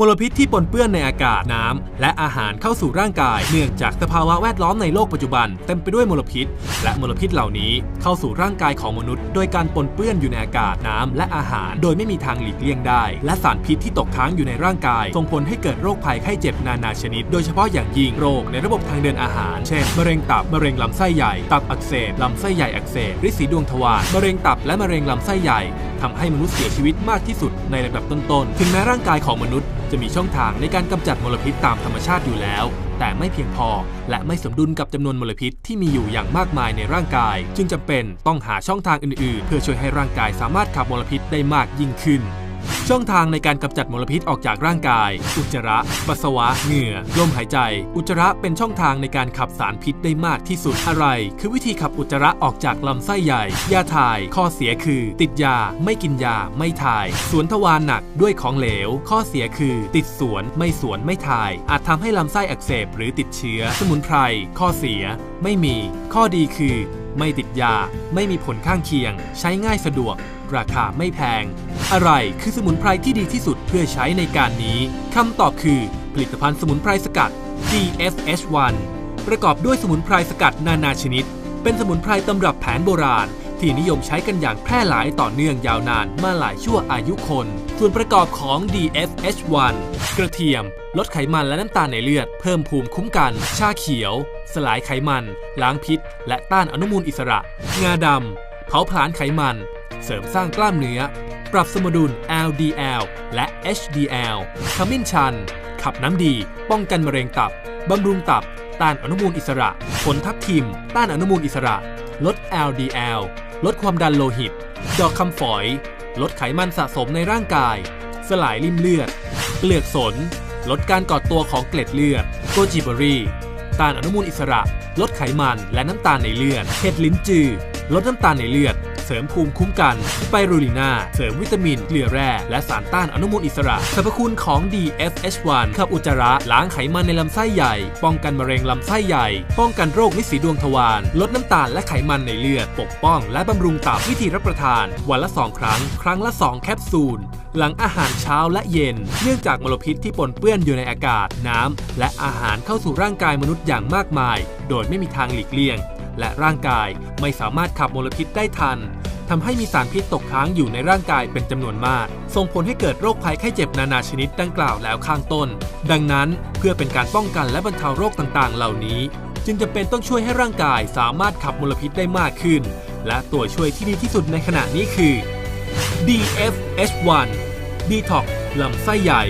มลพิษที่ปนเปื้อนในอากาศน้ำและอาหารเข้าสู่ร่างกาย เนื่องจากสภาวะแวดล้อมในโลกปัจจุบันเต็มไปด้วยมลพิษ และมลพิษเหล่านี้เข้าสู่ร่างกายของมนุษย์ โดยการปนเปื้อนอยู่ในอากาศน้ำและอาหาร โดยไม่มีทางหลีกเลี่ยงได้ และสารพิษที่ตกค้างอยู่ในร่างกายส่งผลให้เกิดโรคภัยไข้เจ็บนานาชนิด โดยเฉพาะอย่างยิ่งโรคในระบบทางเดินอาหาร เช่น มะเร็งตับ มะเร็งลำไส้ใหญ่ ตับอักเสบ ลำไส้ใหญ่อักเสบ ริดสีดวงทวาร มะเร็งตับและมะเร็งลำไส้ใหญ่ทำให้มนุษย์เสียชีวิตมากที่สุดในระดับต้นๆ ถึงแม้ร่างกายของมนุษย์จะมีช่องทางในการกำจัดมลพิษตามธรรมชาติอยู่แล้ว แต่ไม่เพียงพอ และไม่สมดุลกับจำนวนมลพิษที่มีอยู่อย่างมากมายในร่างกาย จึงจำเป็นต้องหาช่องทางอื่นๆ เพื่อช่วยให้ร่างกายสามารถขับมลพิษได้มากยิ่งขึ้น ช่องทางในการกำจัดมลพิษออกจากร่างกาย อุจจาระ ปัสสาวะ เหงื่อ ลมหายใจ อุจจาระเป็นช่องทางในการขับสารพิษได้มากที่สุด อะไร คือวิธีขับอุจจาระออกจากลำไส้ใหญ่ ยาถ่าย ข้อเสียคือ ติดยา ไม่กินยา ไม่ถ่าย สวนทวารหนักด้วยของเหลว ข้อเสียคือ ติดสวน ไม่สวนไม่ถ่าย อาจทำให้ลำไส้อักเสบหรือติดเชื้อ สมุนไพร ข้อเสีย ไม่มี ข้อดีคือ ไม่ติดยา ไม่มีผลข้างเคียง ใช้ง่ายสะดวก ราคาไม่แพง อะไรคือสมุนไพรที่ดีที่สุดเพื่อใช้ในการนี้คำตอบคือผลิตภัณฑ์สมุนไพรสกัด DFH1 ประกอบด้วยสมุนไพรสกัดนานาชนิด เป็นสมุนไพรตำรับแผนโบราณ ที่นิยมใช้กันอย่างแพร่หลายต่อเนื่องยาวนานมาหลายชั่วอายุคน ส่วนประกอบของ DFH1 กระเทียม ลดไขมันและน้ำตาลในเลือด เพิ่มภูมิคุ้มกัน ชาเขียว สลายไขมัน ล้างพิษ และต้านอนุมูลอิสระ งาดำเผาผลาญไขมัน เสริมสร้างกล้ามเนื้อ ปรับสมดุล LDL และ HDL ขมิ้นชัน ขับน้ำดี ป้องกันมะเร็งตับ บำรุงตับ ต้านอนุมูลอิสระ ผลทับทิม ต้านอนุมูลอิสระ ลด LDL ลดความดันโลหิต ดอกคำฝอย ลดไขมันสะสมในร่างกาย สลายริ่มเลือด เปลือกสน ลดการก่อตัวของเกล็ดเลือด โกจิเบอรี่ ต้านอนุมูลอิสระ ลดไขมันและน้ำตาลในเลือด เห็ดลิ้นจือ ลดน้ำตาลในเลือด เสริมภูมิคุ้มกัน สไปรูลินาเสริมวิตามิน เกลือแร่ และสารต้านอนุมูลอิสระ สรรพคุณของ DFH1 ขับอุจจาระ ล้างไขมันในลำไส้ใหญ่ ป้องกันมะเร็งลำไส้ใหญ่ ป้องกันโรคลิสีดวงทวาร ลดน้ำตาลและไขมันในเลือด ปกป้อง และบำรุงตับ วิธีรับประทาน วันละ 2 ครั้ง ครั้งละ 2 แคปซูล หลังอาหารเช้าและเย็น เนื่องจากมลพิษที่ปนเปื้อนอยู่ในอากาศ น้ำ และอาหารเข้าสู่ร่างกายมนุษย์อย่างมากมาย โดยไม่มีทางหลีกเลี่ยง และร่างกายไม่สามารถขับมลพิษได้ทันทำให้มีสารพิษตกค้างอยู่ในร่างกายเป็นจำนวนมาก ส่งผลให้เกิดโรคภัยไข้เจ็บนานาชนิดดังกล่าวแล้วข้างต้น ดังนั้นเพื่อเป็นการป้องกันและบรรเทาโรคต่างๆ เหล่านี้ จึงจำเป็นต้องช่วยให้ร่างกายสามารถขับมลพิษได้มากขึ้น และตัวช่วยที่ดีที่สุดในขณะนี้คือ DFH1 Detox ลำไส้ใหญ่